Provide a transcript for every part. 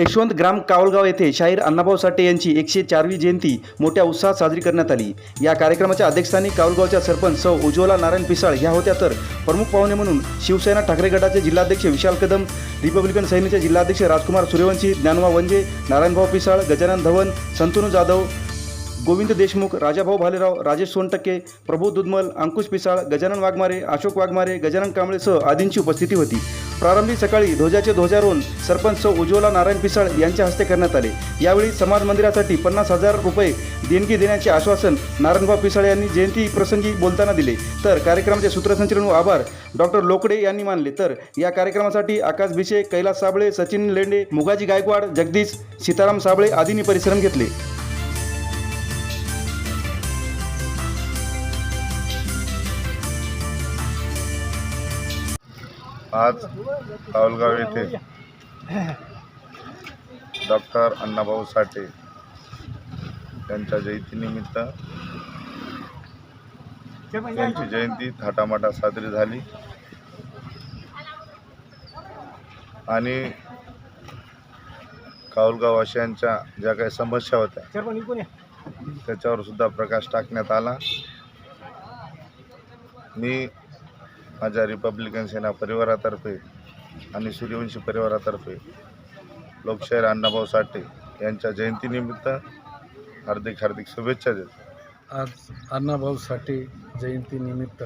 यशवंत ग्राम कावळगाव येथे शाहीर अण्णाभाऊ साठे यांची एकशे चारवी जयंती मोठ्या उत्साहात साजरी करण्यात आली. या कार्यक्रमाच्या अध्यक्षस्थानी कावळगावच्या सरपंच सौ उज्ज्वला नारायण पिसाळ ह्या होत्या तर प्रमुख पाहुणे म्हणून शिवसेना ठाकरे गटाचे जिल्हाध्यक्ष विशाल कदम रिपब्लिकन सैन्याचे जिल्हाध्यक्ष राजकुमार सूर्यवंशी ज्ञानवा वंजे नारायणभाऊ पिसाळ गजानन धवन संतनू जाधव गोविंद देशमुख राजाभाऊ भालेराव राजेश सोनटक्के प्रभू दुधमल अंकुश पिसाळ गजानन वाघमारे अशोक वाघमारे गजानन कांबळेसह आदींची उपस्थिती होती. प्रारंभी सकाळी ध्वजाचे ध्वजारोहण सरपंच सौ उज्ज्वला नारायण पिसाळ यांच्या हस्ते करण्यात आले. यावेळी समाज मंदिरासाठी पन्नास हजार रुपये देणगी देण्याचे आश्वासन नारायणभाऊ पिसाळ यांनी जयंती प्रसंगी बोलताना दिले. तर कार्यक्रमाचे सूत्रसंचलन व आभार डॉक्टर लोकडे यांनी मानले. तर या कार्यक्रमासाठी आकाश भिशे कैलास साबळे सचिन लेंडे मुगाजी गायकवाड जगदीश सीताराम साबळे आदींनी परिश्रम घेतले. आज तावलगाव येथे डॉक्टर अण्णाभाऊ साठे यांच्या जयंतीनिमित्त त्यांची जयंती थाटामाटा साजरी झाली. आणि कावलगाववासियांच्या ज्या काही समस्या होत्या त्याच्यावर सुद्धा प्रकाश टाकण्यात आला. मी माझ्या रिपब्लिकन सेना परिवारातर्फे आणि सूर्यवंशी परिवारातर्फे लोकशाहीर अण्णाभाऊ साठे यांच्या जयंतीनिमित्त हार्दिक हार्दिक शुभेच्छा देतो. आज अण्णाभाऊ साठे जयंतीनिमित्त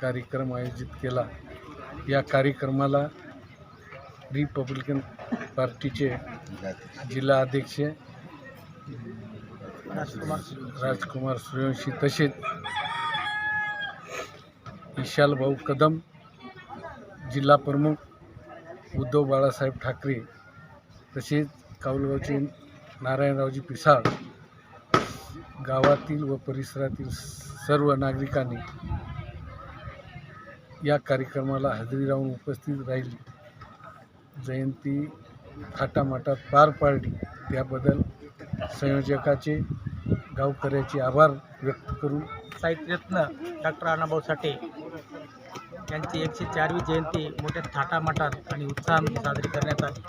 कार्यक्रम आयोजित केला. या कार्यक्रमाला रिपब्लिकन पार्टीचे जिल्हा अध्यक्ष राजकुमार सूर्यवंशी तसेच विशाल भाऊ कदम जिल्हा प्रमुख उद्धव बाळासाहेब ठाकरे तसेच काऊलगावचे नारायणरावजी पिसाळ गावातील व परिसरातील सर्व नागरिकांनी या कार्यक्रमाला हजेरी राहून उपस्थित राहिली. जयंती थाटामाटात पार पाडली. त्याबद्दल संयोजकाचे गावकऱ्याचे आभार व्यक्त करून साहित्यरत्न डॉक्टर अण्णाभाऊ साठे यांची एकशे चारवी जयंती मोठ्या थाटामाटात आणि उत्साहामध्ये साजरी करण्यात आली.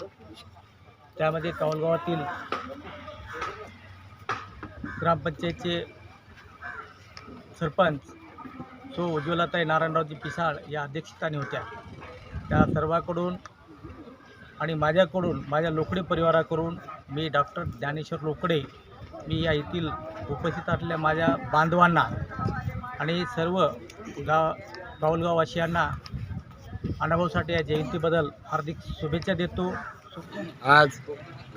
त्यामध्ये कौलगावातील ग्रामपंचायतचे सरपंच सो उज्ज्वलाताई नारायणरावजी पिसाळ या अध्यक्षस्थानी होत्या. त्या सर्वाकडून आणि माझ्याकडून माझ्या लोकडे परिवाराकडून मी डॉक्टर ज्ञानेश्वर लोकडे मी या येथील उपस्थित असलेल्या माझ्या बांधवांना आणि सर्व गाव गावलगाववासियांना अण्णाभाऊ साठे या जयंतीबद्दल हार्दिक शुभेच्छा देतो. आज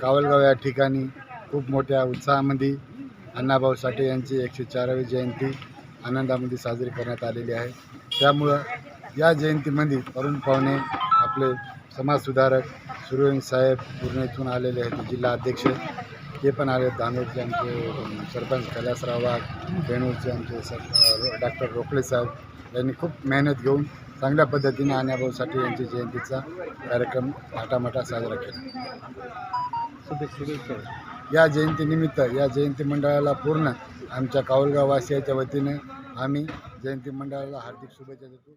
कावलगाव या ठिकाणी खूप मोठ्या उत्साहामध्ये अण्णाभाऊ साठे यांची एकशे चारावी जयंती आनंदामध्ये साजरी करण्यात आलेली आहे. त्यामुळं या जयंतीमध्ये तरुण पाहुणे आपले समाजसुधारक सूर्यवंश साहेब पूर्ण इथून आलेले आहेत जिल्हा अध्यक्ष. ते पण आले धानोरचे आमचे सरपंच कैलासराव वाघ बेणूरचे आमचे सर डॉक्टर रोखले साहेब यांनी खूप मेहनत घेऊन चांगल्या पद्धतीने अण्णाभाऊ साठे यांची जयंतीचा कार्यक्रम थाटामाटा साजरा केला. या जयंतीनिमित्त या जयंती मंडळाला पूर्ण आमच्या कावलगाव वासियाच्या वतीने आम्ही जयंती मंडळाला हार्दिक शुभेच्छा देतो.